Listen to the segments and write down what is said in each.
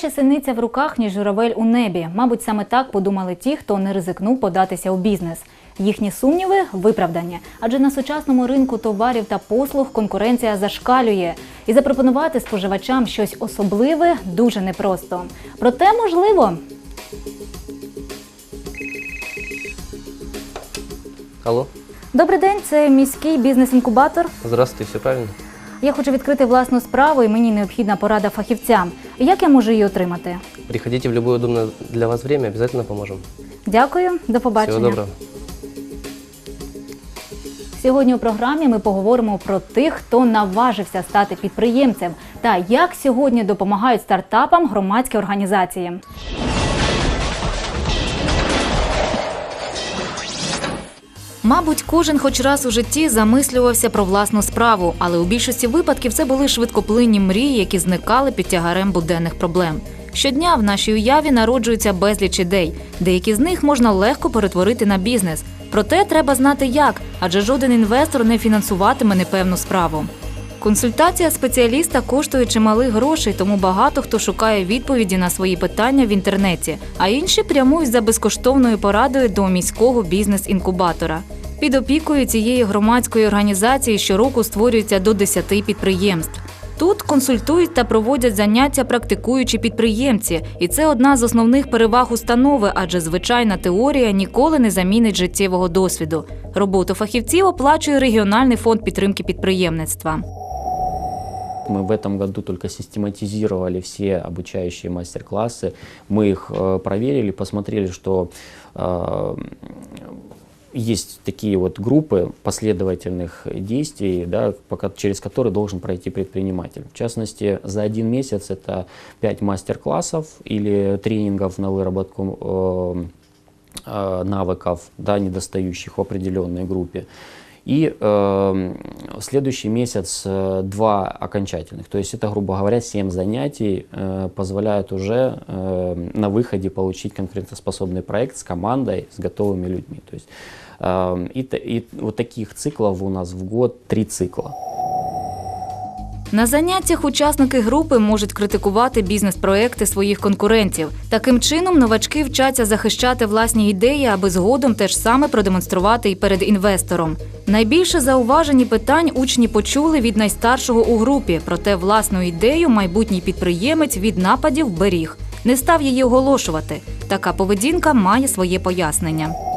Краще синиця в руках, ніж журавель у небі. Мабуть, саме так подумали ті, хто не ризикнув податися у бізнес. Їхні сумніви виправдані, адже на сучасному ринку товарів та послуг конкуренція зашкалює, і запропонувати споживачам щось особливе дуже непросто. Проте можливо. Алло, Добрий день, це міський бізнес-інкубатор. здравствуйте, все правильно? Я хочу відкрити власну справу, і мені необхідна порада фахівця. Як я можу її отримати? Приходите в любое удобное для вас время, обязательно поможем. Дякую, до побачення. Всего доброго. Сьогодні у програмі ми поговоримо про тих, хто наважився стати підприємцем, та як сьогодні допомагають стартапам громадські організації. Мабуть, кожен хоч раз у житті замислювався про власну справу, але у більшості випадків це були швидкоплинні мрії, які зникали під тягарем буденних проблем. Щодня в нашій уяві народжується безліч ідей. Деякі з них можна легко перетворити на бізнес. Проте треба знати як, адже жоден інвестор не фінансуватиме непевну справу. Консультація спеціаліста коштує чималих грошей, тому багато хто шукає відповіді на свої питання в інтернеті, а інші прямують за безкоштовною порадою до міського бізнес-інкубатора. Під опікою цієї громадської організації щороку створюється до 10 підприємств. Тут консультують та проводять заняття практикуючі підприємці, і це одна з основних переваг установи, адже звичайна теорія ніколи не замінить життєвого досвіду. Роботу фахівців оплачує регіональний фонд підтримки підприємництва. Мы в этом году только систематизировали все обучающие мастер-классы. Мы их э, проверили, посмотрели, что э, есть такие вот группы последовательных действий, да, пока- через которые должен пройти предприниматель. В частности, за один месяц это 5 мастер-классов или тренингов на выработку э, э, навыков, да, недостающих в определенной группе. И э, в следующий месяц э, два окончательных. То есть это, грубо говоря, 7 занятий э, позволяют уже э, на выходе получить конкурентоспособный проект с командой, с готовыми людьми. То есть, э, и, т- и вот таких циклов у нас в год три цикла. На заняттях учасники групи можуть критикувати бізнес-проекти своїх конкурентів. Таким чином, новачки вчаться захищати власні ідеї, аби згодом теж саме продемонструвати і перед інвестором. Найбільше зауважені питань учні почули від найстаршого у групі, проте власну ідею майбутній підприємець від нападів беріг. Не став її оголошувати. Така поведінка має своє пояснення.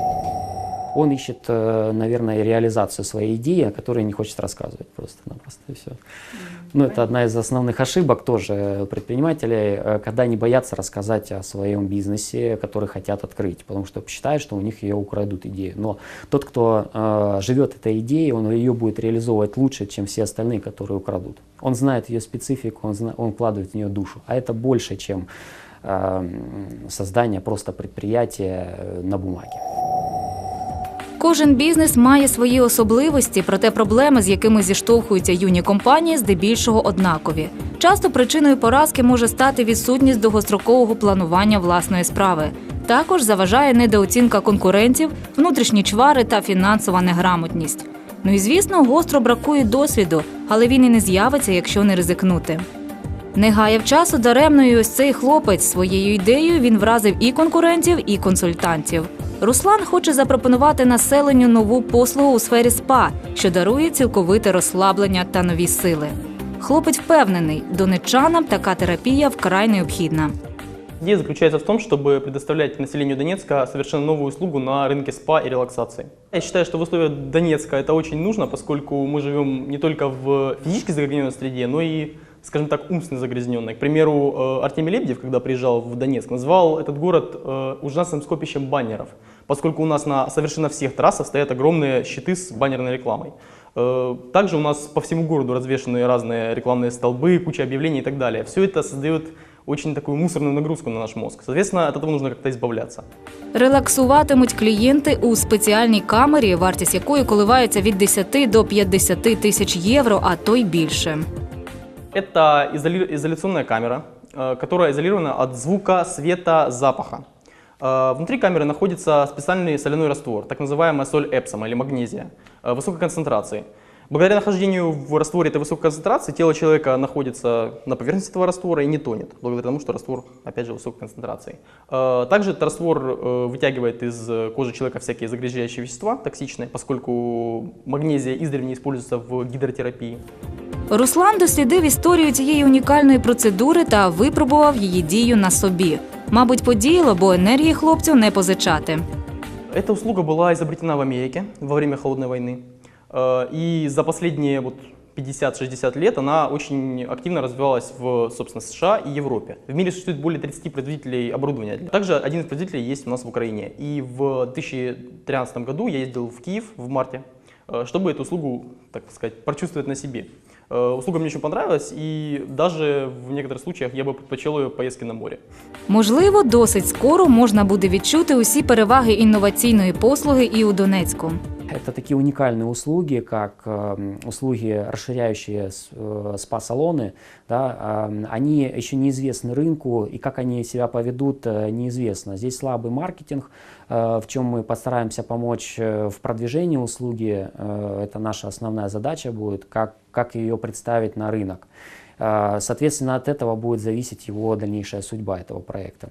Он ищет, э, наверное, реализацию своей идеи, о которой не хочет рассказывать просто-напросто и все. Ну, это одна из основных ошибок тоже предпринимателей, э, когда они боятся рассказать о своем бизнесе, который хотят открыть, потому что считают, что у них ее украдут идею. Но тот, кто э, живет этой идеей, он ее будет реализовывать лучше, чем все остальные, которые украдут. Он знает ее специфику, он, зна- он вкладывает в нее душу, а это больше, чем э, создание просто предприятия э, на бумаге. Кожен бізнес має свої особливості, проте проблеми, з якими зіштовхуються юні компанії, здебільшого однакові. Часто причиною поразки може стати відсутність довгострокового планування власної справи. Також заважає недооцінка конкурентів, внутрішні чвари та фінансова неграмотність. Ну і звісно, гостро бракує досвіду, але він і не з'явиться, якщо не ризикнути. Не гаяв часу даремно і ось цей хлопець своєю ідеєю він вразив і конкурентів, і консультантів. Руслан хоче запропонувати населенню нову послугу у сфері СПА, що дарує цілковите розслаблення та нові сили. Хлопець впевнений, донечанам така терапія вкрай необхідна. Идея заключается в том, чтобы предоставлять населению Донецка совершенно новую услугу на рынке спа и релаксации. Я считаю, что в условиях Донецка это очень нужно, поскольку мы живем не только в физически загрязненной среде, но и, скажем так, умственно загрязненной. К примеру, э, Артемий Лебедев, когда приезжал в Донецк, назвал этот город э, ужасным скопищем баннеров, поскольку у нас на совершенно всех трассах стоят огромные щиты с баннерной рекламой. Э, Также у нас по всему городу развешаны разные рекламные столбы, куча объявлений и так далее. Все это создает очень такую мусорную нагрузку на наш мозг. Соответственно, от этого нужно как-то избавляться. Релаксуватимуть клієнти у спеціальній камері, вартість якої коливається від 10 до 50 тисяч євро, а то й більше. Это изоли- изоляционная камера, э, которая изолирована от звука, света, запаха. Э, Внутри камеры находится специальный соляной раствор, так называемая соль эпсома или магнезия, э, высокой концентрации. Благодаря нахождению в растворе этой высокой концентрации тело человека находится на поверхности этого раствора и не тонет, благодаря тому, что раствор, опять же, высокой концентрации. Также этот раствор вытягивает из кожи человека всякие загрязняющие вещества токсичные, поскольку магнезия издревле используется в гидротерапии. Руслан дослідив історію цієї унікальної процедури та випробував її дію на собі. Мабуть, подіяло, бо енергії хлопцю не позичати. Эта услуга была изобретена в Америке во время Холодной войны. Э, И за последние вот 50-60 лет она очень активно развивалась в, собственно, США и Европе. В мире существует более 30 производителей оборудования. Также один из производителей есть у нас в Украине. И в 2013 году я ездил в Киев в марте, э, чтобы эту услугу, так сказать, прочувствовать на себе. Э, Услуга мне очень понравилась, и даже в некоторых случаях я бы предпочел ее поездки на море. Можливо, досить скоро можна буде відчути усі переваги інноваційної послуги і у Донецьку. Это такие уникальные услуги, как э, услуги, расширяющие э, спа-салоны. Да, э, они еще неизвестны рынку, и как они себя поведут, э, неизвестно. Здесь слабый маркетинг, э, в чем мы постараемся помочь в продвижении услуги. Это наша основная задача будет, как, как ее представить на рынок. Соответственно, от этого будет зависеть его дальнейшая судьба этого проекта.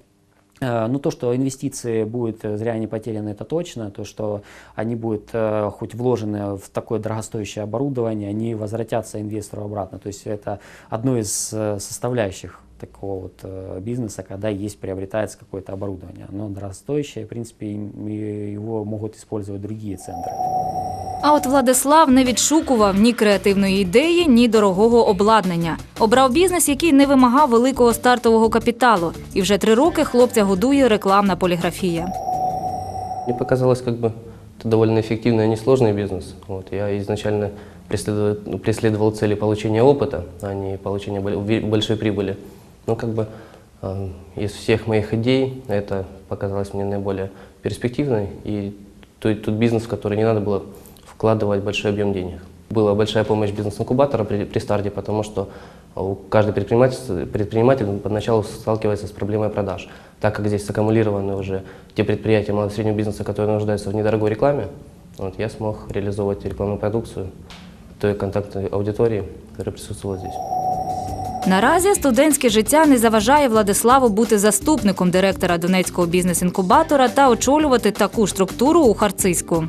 Э, Ну, то, что инвестиции будут э, зря не потеряны, это точно. То, что они будут э, хоть вложены в такое дорогостоящее оборудование, они возвратятся инвестору обратно. То есть это одно из э, составляющих такого вот э, бизнеса, когда есть, приобретается какое-то оборудование. Оно дорогостоящее, в принципе, им- и его могут использовать другие центры. А от Владислав не відшукував ні креативної ідеї, ні дорогого обладнання. Обрав бізнес, який не вимагав великого стартового капіталу. І вже три роки хлопця годує рекламна поліграфія. Мне показалось, как бы это довольно эффективный и несложный бизнес. Вот, я изначально преследовал, ну, преследовал цели получения опыта, а не получения бол- ви- большой прибыли. Но как бы э, из всех моих идей это показалось мне наиболее перспективной и тот, тот бизнес, в который не надо было вкладывать большой объем денег. Была большая помощь бизнес-инкубатора при, при старте, потому что у каждый предприниматель, предприниматель поначалу сталкивается с проблемой продаж. Так как здесь саккумулированы уже те предприятия малого и среднего бизнеса, которые нуждаются в недорогой рекламе, вот, я смог реализовывать рекламную продукцию той контактной аудитории, которая присутствовала здесь. Наразі студентське життя не заважає Владиславу бути заступником директора Донецького бізнес-інкубатора та очолювати таку ж структуру у Харцизьку.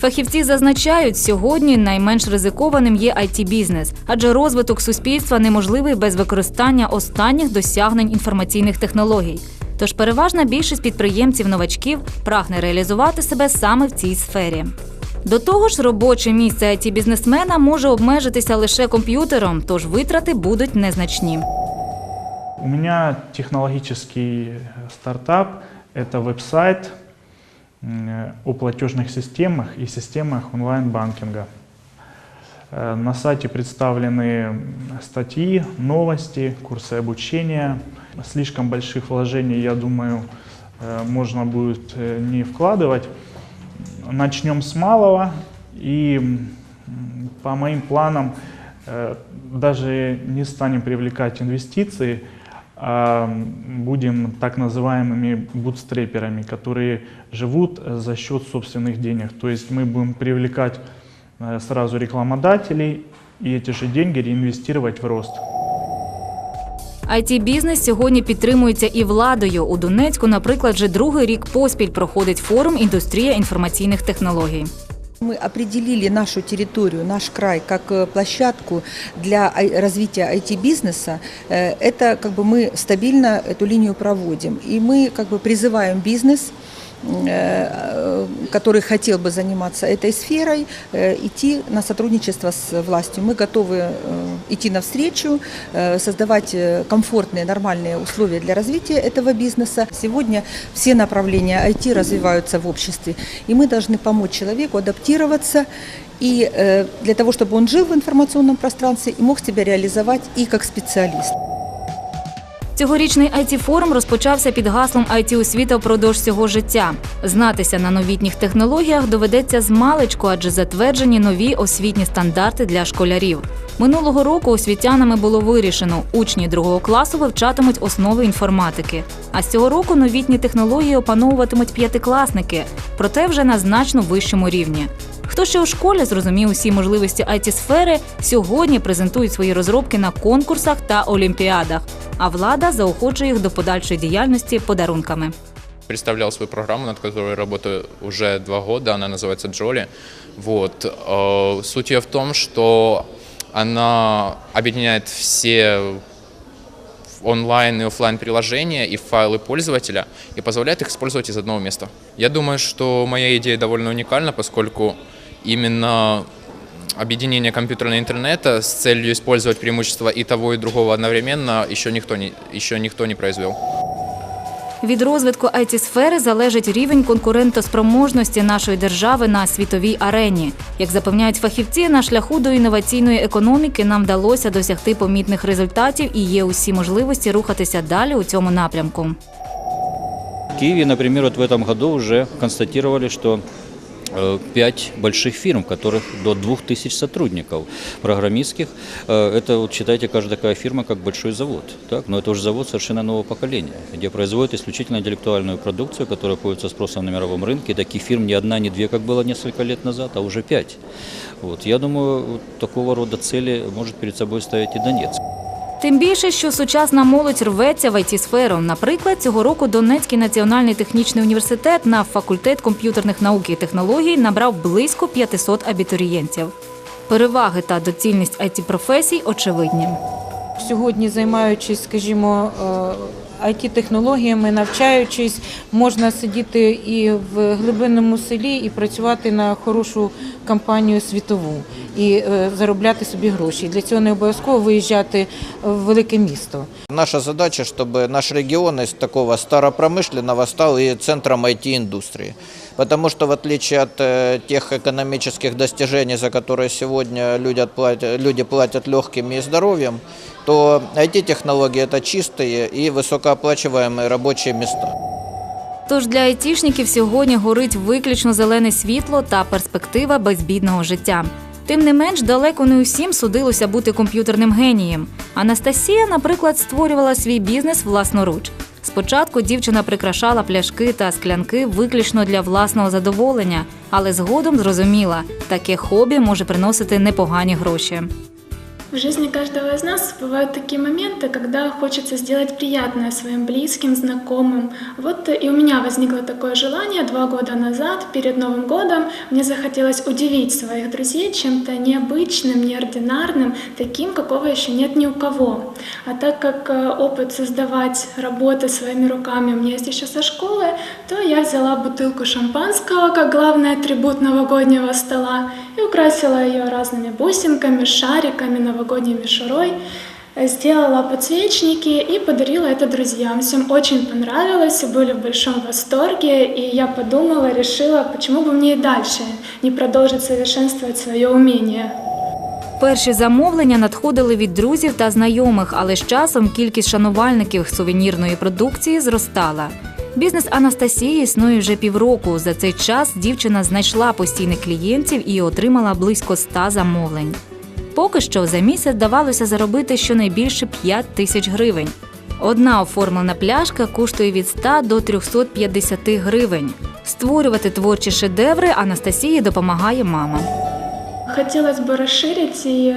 Фахівці зазначають, сьогодні найменш ризикованим є it бізнес адже розвиток суспільства неможливий без використання останніх досягнень інформаційних технологій. Тож переважна більшість підприємців-новачків прагне реалізувати себе саме в цій сфері. До того ж, робоче місце it бізнесмена може обмежитися лише комп'ютером, тож витрати будуть незначні. У меня технологический э, стартап – это веб-сайт о платежных системах и системах онлайн-банкинга. Э, На сайте представлены статьи, новости, курсы обучения. Слишком больших вложений, я думаю, э, можно будет э, не вкладывать. Начнем с малого и по моим планам э, даже не станем привлекать инвестиции, будем так называемыми бутстреперами, которые живут э, за счет собственных денег. То есть мы будем привлекать э, сразу рекламодателей и эти же деньги реинвестировать в рост. it бізнес сьогодні підтримується і владою. У Донецьку, наприклад, вже другий рік поспіль проходить форум Індустрія інформаційних технологій. Мы определили нашу территорию, наш край, как э, площадку для ай- развития IT-бизнеса. Э, Это как бы мы стабильно эту линию проводим. И мы как бы призываем бизнес, э, который хотел бы заниматься этой сферой, э, идти на сотрудничество с властью. Мы готовы э, идти навстречу, э, создавать э, комфортные, нормальные условия для развития этого бизнеса. Сегодня все направления IT развиваются в обществе, и мы должны помочь человеку адаптироваться и э, для того, чтобы он жил в информационном пространстве и мог себя реализовать и как специалист. Цьогорічний it форум розпочався під гаслом it освіта впродовж всього життя. Знатися на новітніх технологіях доведеться з маличку, адже затверджені нові освітні стандарти для школярів. Минулого року освітянами було вирішено, учні другого класу вивчатимуть основи інформатики. А з цього року новітні технології опановуватимуть п'ятикласники, проте вже на значно вищому рівні. Хто ще у школі зрозумів усі можливості it сфери сьогодні презентують свої розробки на конкурсах та олімпіадах, а влада заохочує їх до подальшої діяльності подарунками. представлял свою программу, над которой работаю уже два года. Она называется Джоли. Вот. э, Суть ее в том, что она объединяет все онлайн и оффлайн приложения и файлы пользователя и позволяет их использовать из одного места. Я думаю, что моя идея довольно уникальна, поскольку именно объединение компьютерного и интернета с целью использовать преимущества и того, и другого одновременно еще никто не, еще никто не произвел. Від розвитку it сфери залежить рівень конкурентоспроможності нашої держави на світовій арені. Як запевняють фахівці, на шляху до інноваційної економіки нам вдалося досягти помітних результатів і є усі можливості рухатися далі у цьому напрямку. В Киеве, например, вот в этом году уже констатировали, что э, пять больших фирм, в которых до 2000 сотрудников программистских. Э, Это, вот, считайте, каждая такая фирма как большой завод. Так? Но это уже завод совершенно нового поколения, где производят исключительно интеллектуальную продукцию, которая пользуется спросом на мировом рынке. И таких фирм не одна, не две, как было несколько лет назад, а уже пять. Вот. Я думаю, вот такого рода цели может перед собой ставить и Донецк. Тим більше, що сучасна молодь рветься в it сферу. Наприклад, цього року Донецький національний технічний університет на факультет комп'ютерних наук і технологій набрав близько 500 абітурієнтів. Переваги та доцільність it професій очевидні. Сьогодні, займаючись, скажімо, it технологіями навчаючись, можна сидіти і в глибинному селі і працювати на хорошу компанію світову і е, заробляти собі гроші. Для цього не обов'язково виїжджати в велике місто. Наша задача, чтобы наш регион из такого старопромышленного стал и центром IT-индустрии. Потому что в отличие от э, тех экономических достижений, за которые сегодня люди платят, люди платят легким и здоровьем, то IT-технологии – это чистые и высокооплачиваемые рабочие места. Тож для айтішників сьогодні горить виключно зелене світло та перспектива безбідного життя. Тим не менш, далеко не усім судилося бути комп'ютерним генієм. Анастасія, наприклад, створювала свій бізнес власноруч. Спочатку дівчина прикрашала пляшки та склянки виключно для власного задоволення, але згодом зрозуміла, таке хобі може приносити непогані гроші. В жизни каждого из нас бывают такие моменты, когда хочется сделать приятное своим близким, знакомым. Вот и у меня возникло такое желание два года назад, перед Новым годом, мне захотелось удивить своих друзей чем-то необычным, неординарным, таким, какого еще нет ни у кого. А так как э, опыт создавать работы своими руками у меня есть еще со школы, то я взяла бутылку шампанского как главный атрибут новогоднего стола и украсила ее разными бусинками, шариками, новогодней мишурой. Э, Сделала подсвечники и подарила это друзьям. Всем очень понравилось, все были в большом восторге, и я подумала, решила, почему бы мне и дальше не продолжить совершенствовать свое умение. Перші замовлення надходили від друзів та знайомих, але з часом кількість шанувальників сувенірної продукції зростала. Бізнес Анастасії існує вже півроку. За цей час дівчина знайшла постійних клієнтів і отримала близько 100 замовлень. Поки що за місяць давалося заробити щонайбільше 5 тисяч гривень. Одна оформлена пляшка коштує від 100 до 350 гривень. Створювати творчі шедеври Анастасії допомагає мама. Хотелось бы расширить и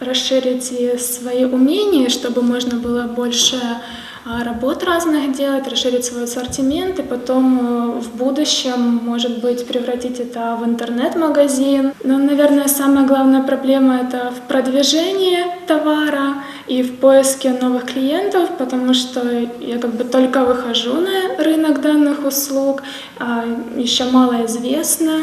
расширить и свои умения, чтобы можно было больше а, работ разных делать, расширить свой ассортимент и потом э, в будущем, может быть, превратить это в интернет-магазин. Но, наверное, самая главная проблема это в продвижении товара и в поиске новых клиентов, потому что я как бы только выхожу на рынок данных услуг, а еще мало известно.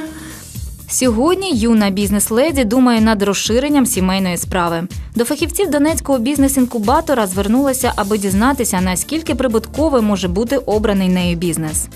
Сьогодні юна бізнес-леді думає над розширенням сімейної справи. До фахівців Донецького бізнес-інкубатора звернулася, аби дізнатися, наскільки прибутковим може бути обраний нею бізнес.